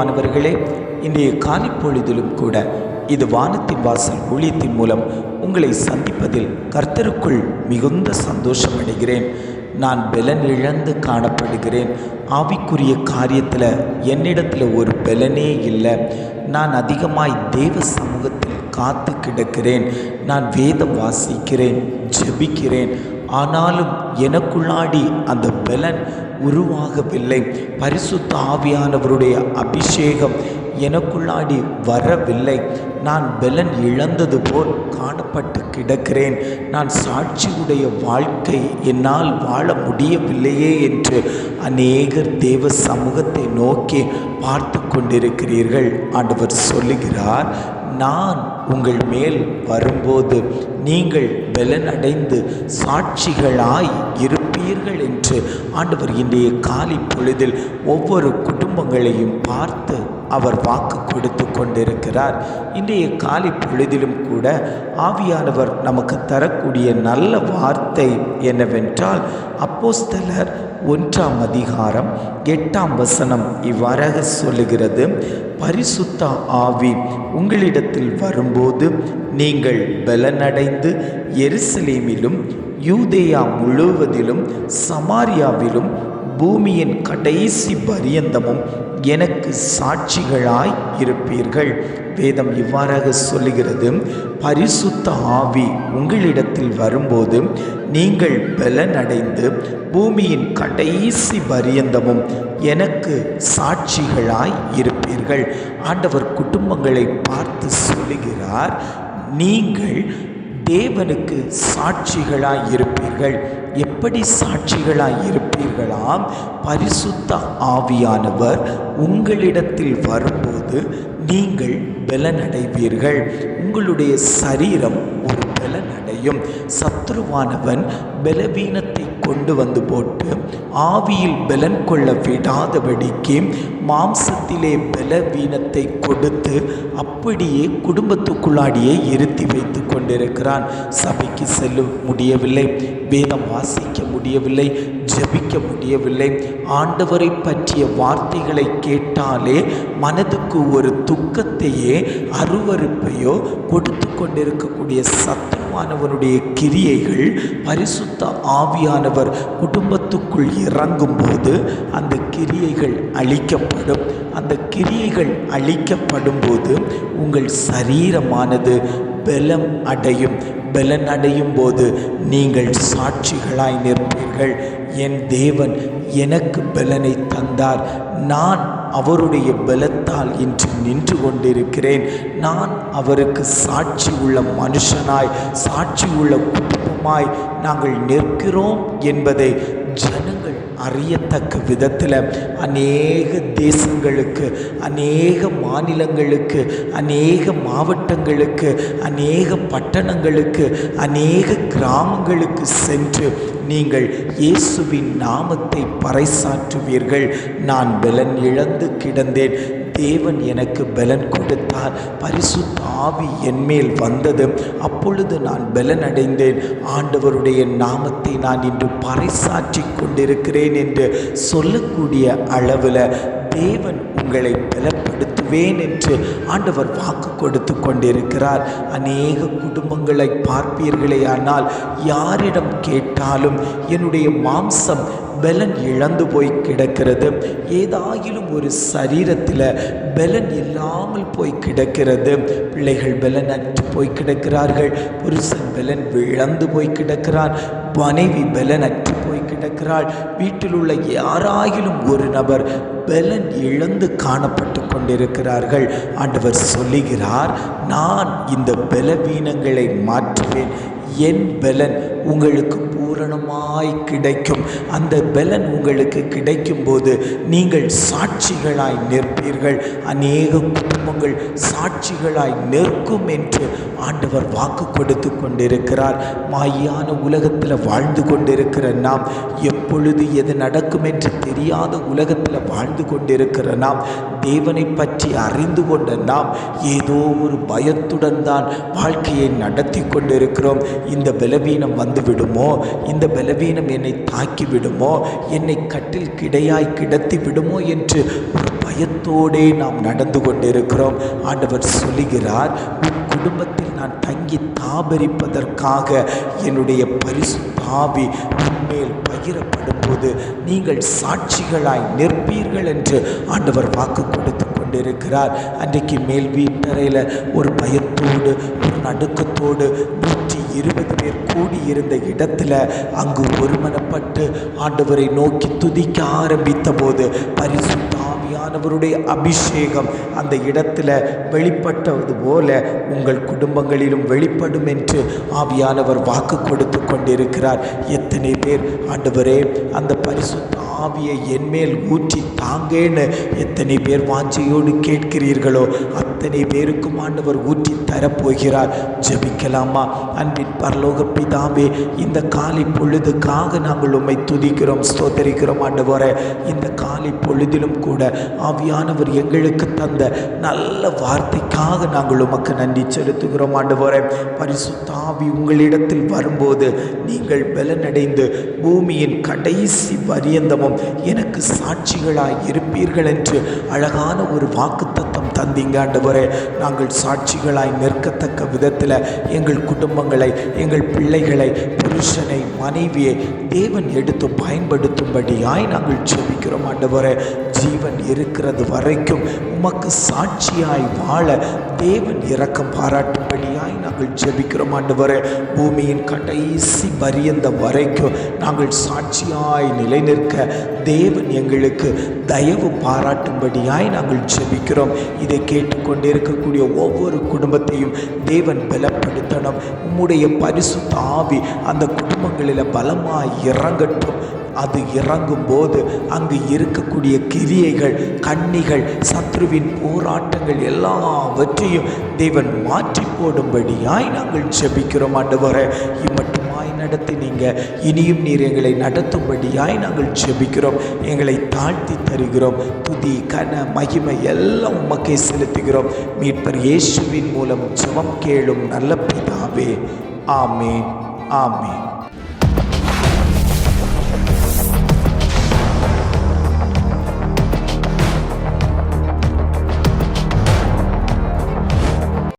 பிரியமானவர்களே இன்றைய காலிப்பொழுதிலும் கூட இது வானத்தின் வாசல் ஊழியத்தின் மூலம் உங்களை சந்திப்பதில் கர்த்தருக்குள் மிகுந்த சந்தோஷம் அடைகிறேன் நான் பலன் இழந்து காணப்படுகிறேன். ஆவிக்குரிய காரியத்தில் என்னிடத்தில் ஒரு பலனே இல்லை. நான் அதிகமாய் தேவ சமூகத்தில் காத்து கிடக்கிறேன். நான் வேதம் வாசிக்கிறேன் ஜெபிக்கிறேன். ஆனாலும் எனக்குள்ளாடி அந்த பலன் உருவாகவில்லை. பரிசுத்த ஆவியானவருடைய அபிஷேகம் எனக்குள்ளாடி வரவில்லை. நான் பலன் இழந்தது போல் காணப்பட்டு கிடக்கிறேன். நான் சாட்சியுடைய வாழ்க்கை என்னால் வாழ முடியவில்லையே என்று அநேகர் தேவ சமூகத்தை நோக்கி பார்த்து கொண்டிருக்கிறீர்கள். ஆண்டவர் சொல்லுகிறார் நான் உங்கள் மேல் வரும்போது நீங்கள் பலனடைந்து சாட்சிகளாய் இருப்பீர்கள் என்று ஆண்டவர் இன்றைய காலை பொழுதில் ஒவ்வொரு குடும்பங்களையும் பார்த்து அவர் வாக்கு கொடுத்து கொண்டிருக்கிறார். இன்றைய காலை பொழுதிலும் கூட ஆவியானவர் நமக்கு தரக்கூடிய நல்ல வார்த்தை என்னவென்றால் அப்போஸ்தலர் ஒன்றாம் அதிகாரம் எட்டாம் வசனம் இவ்வாறாக சொல்லுகிறது. பரிசுத்த ஆவி உங்களிடத்தில் வரும்போது நீங்கள் பலனடைந்து எருசலேமிலும் யூதேயா முழுவதிலும் சமாரியாவிலும் பூமியின் கடைசி பரியந்தமும் எனக்கு சாட்சிகளாய் இருப்பீர்கள். வேதம் இவ்வாறாக சொல்லுகிறது பரிசுத்த ஆவி உங்களிடத்தில் வரும்போது நீங்கள் பலனடைந்து பூமியின் கடைசி பரியந்தமும் எனக்கு சாட்சிகளாய் இருப்பீர்கள். ஆண்டவர் குடும்பங்களை பார்த்து சொல்லுகிறார் நீங்கள் தேவனுக்கு சாட்சிகளாய் இருப்பீர்கள் எப்படி சாட்சிகளாய் இருப்பீர்களாம் பரிசுத்த ஆவியானவர் உங்களிடத்தில் வரும்போது நீங்கள் பலனடைவீர்கள். உங்களுடைய சரீரம் ஒரு செய்யும். சத்ருவானவன் பலவீனத்தை கொண்டு வந்து போட்டு ஆவியில் பலன் கொள்ள விடாதபடிக்கு மாம்சத்திலே பலவீனத்தை கொடுத்து அப்படியே குடும்பத்துக்குள்ளாடியே இருத்தி வைத்து கொண்டிருக்கிறான். சபைக்கு செல்ல முடியவில்லை. வேதம் வாசிக்க முடியவில்லை. ஜபிக்க முடியவில்லை. ஆண்டவரை பற்றிய வார்த்தைகளை கேட்டாலே மனதுக்கு ஒரு துக்கத்தையே அருவருப்பையோ கொடுத்து கொண்டிருக்கக்கூடிய சத்து சத்துருவானவனுடைய கிரியைகள் பரிசுத்த ஆவியானவர் குடும்பத்துக்குள் இறங்கும்போது அந்த கிரியைகள் அழிக்கப்படும். அந்த கிரியைகள் அழிக்கப்படும் போது உங்கள் சரீரமானது பலம் அடையும். பலன் அடையும் போது நீங்கள் சாட்சிகளாய் நிற்பீர்கள். என் தேவன் எனக்கு பலனை தந்தார். நான் அவருடைய பலத்தால் இன்று நின்று கொண்டிருக்கிறேன். நான் அவருக்கு சாட்சி உள்ள மனுஷனாய் சாட்சி உள்ள குடும்பமாய் நாங்கள் நிற்கிறோம் என்பதை ஜன அறியத்தக்க விதத்தில் அநேக தேசங்களுக்கு அநேக மாநிலங்களுக்கு அநேக மாவட்டங்களுக்கு அநேக பட்டணங்களுக்கு அநேக கிராமங்களுக்கு சென்று நீங்கள் இயேசுவின் நாமத்தை பறைசாற்றுவீர்கள். நான் பலன் இழந்து கிடந்தேன். தேவன் எனக்கு பலன் கொடுத்தார். பரிசுத்த ஆவி என்மேல் வந்தது. அப்பொழுது நான் பலன் அடைந்தேன் ஆண்டவருடைய நாமத்தை நான் இன்று பறைசாற்றி கொண்டிருக்கிறேன் என்று சொல்லக்கூடிய அளவில் தேவன் உங்களை பலப்படுத்துவேன் என்று ஆண்டவர் வாக்கு கொடுத்து கொண்டிருக்கிறார். அநேக குடும்பங்களை பார்ப்பீர்களே ஆனால் யாரிடம் கேட்டாலும் என்னுடைய மாம்சம் பலன் இழந்து போய் கிடக்கிறது. ஏதாயிலும் ஒரு சரீரத்தில் பலன் இல்லாமல் போய் கிடக்கிறது. பிள்ளைகள் பலன் அற்று போய் கிடக்கிறார்கள். புருஷன் பலன் இழந்து போய் கிடக்கிறான். மனைவி பலன் அற்று போய் கிடக்கிறாள். வீட்டில் உள்ள யாராயிலும் ஒரு நபர் பலன் இழந்து காணப்பட்டு கொண்டிருக்கிறார்கள். ஆண்டவர் சொல்லுகிறார் நான் இந்த பலவீனங்களை மாற்றுவேன். என் பலன் உங்களுக்கு பூரணமாய் கிடைக்கும். அந்த பலன் உங்களுக்கு கிடைக்கும்போது நீங்கள் சாட்சிகளாய் நிற்பீர்கள். அநேக குடும்பங்கள் சாட்சிகளாய் நிற்கும் என்று ஆண்டவர் வாக்கு கொடுத்து கொண்டிருக்கிறார். மாயான உலகத்தில் வாழ்ந்து கொண்டிருக்கிற நாம் எப்பொழுது எது நடக்கும் என்று தெரியாத உலகத்தில் வாழ்ந்து கொண்டிருக்கிற நாம் தேவனை பற்றி அறிந்து கொண்ட நாம் ஏதோ ஒரு பயத்துடன் தான் வாழ்க்கையை நடத்தி கொண்டிருக்கிறோம். இந்த பலவீனம் வந்துவிடுமோ இந்த பலவீனம் என்னை தாக்கிவிடுமோ என்னை கட்டில் கிடையாய் கிடத்தி விடுமோ என்று ஒரு பயத்தோடே நாம் நடந்து கொண்டிருக்கிறோம். ஆண்டவர் சொல்லுகிறார் குடும்பத்தில் நான் தங்கி தாபரிப்பதற்காக என்னுடைய பரிசுத்தாவி உன்மேல் பகிரப்படும் போது நீங்கள் சாட்சிகளாய் நிற்பீர்கள் என்று ஆண்டவர் வாக்கு கொடுத்து கொண்டிருக்கிறார். அன்றைக்கு மேல் வீட்டறையில் ஒரு பயத்தோடு ஒரு நடுக்கத்தோடு நூற்றி இருபது பேர் கூடியிருந்த இடத்துல அங்கு ஒருமனப்பட்டு ஆண்டவரை நோக்கி துதிக்க ஆரம்பித்த போது பரிசுத்த ஆவியானவருடைய அபிஷேகம் அந்த இடத்துல வெளிப்பட்டது போல உங்கள் குடும்பங்களிலும் வெளிப்படும் என்று ஆவியானவர் வாக்கு கொடுத்து கொண்டிருக்கிறார். எத்தனை பேர் ஆண்டவரே அந்த பரிசுத்த ஆவியை என்மேல் ஊற்றி தாங்கேன்னு எத்தனை பேர் வாஞ்சையோடு கேட்கிறீர்களோ அத்தனை பேருக்கும் ஆண்டவர் ஊற்றி தரப்போகிறார். ஜெபிக்கலாமா? அன்பின் பரலோக பிதாவே இந்த காலை பொழுதுக்காக நாங்கள் உம்மை துதிக்கிறோம் ஸ்தோத்தரிக்கிறோம் ஆண்டவரே. இந்த காலை பொழுதிலும் கூட ஆவியானவர் எங்களுக்கு தந்த நல்ல வார்த்தைக்காக நாங்கள் உமக்கு நன்றி செலுத்துகிறோம் ஆண்டவரே. பரிசுத்த ஆவி உங்களிடத்தில் வரும்போது நீங்கள் பலனடைந்து பூமியின் கடைசி பரியந்தமும் எனக்கு சாட்சிகளாய் இருப்பீர்கள் என்று அழகான ஒரு வாக்குத்தத்தம் தந்தீங்க ஆண்டவரே. நாங்கள் சாட்சிகளாய் நிற்கத்தக்க விதத்தில் எங்கள் குடும்பங்களை எங்கள் பிள்ளைகளை புருஷனை மனைவியை தேவன் எடுத்து பயன்படுத்தும்படியாய் நாங்கள் ஜெபிக்கிறோம் ஆண்டவரே. ஜீவன் இருக்கிறது வரைக்கும் உமக்கு சாட்சியாய் வாழ தேவன் இரக்கம் பாராட்டும்படியாய் நாங்கள் ஜெபிக்கிறோம் ஆண்டவரே. பூமியின் கடைசி பரியந்த வரைக்கும் நாங்கள் சாட்சியாய் நிலைநிற்க தேவன் எங்களுக்கு தயவு பாராட்டும்படியாய் நாங்கள் ஜெபிக்கிறோம். இதை கேட்டு இருக்கக்கூடிய ஒவ்வொரு குடும்பத்தையும் தேவன் பலப்படுத்தணும். உம்முடைய பரிசுத்த ஆவி அந்த குடும்பங்களில் பலமாக இறங்கட்டும். அது இறங்கும் போது அங்கு இருக்கக்கூடிய கிரியைகள் கண்ணிகள் சத்ருவின் போராட்டங்கள் எல்லாவற்றையும் தேவன் மாற்றி போடும்படியாய் நாங்கள் ஜெபிக்கிறோம். ஆண்டு வர இம்மட்டும் நீங்கள் இனியும் நீர் எங்களை நடத்தும்படியாய் நாங்கள் ஜெபிக்கிறோம். எங்களை தாழ்த்தி தருகிறோம். துதி கன மகிமை எல்லாம் உமக்கே செலுத்துகிறோம். மீட்பர் இயேசுவின் மூலம் ஜெபம் கேளும் நல்ல பிதாவே. ஆமேன். ஆமேன்.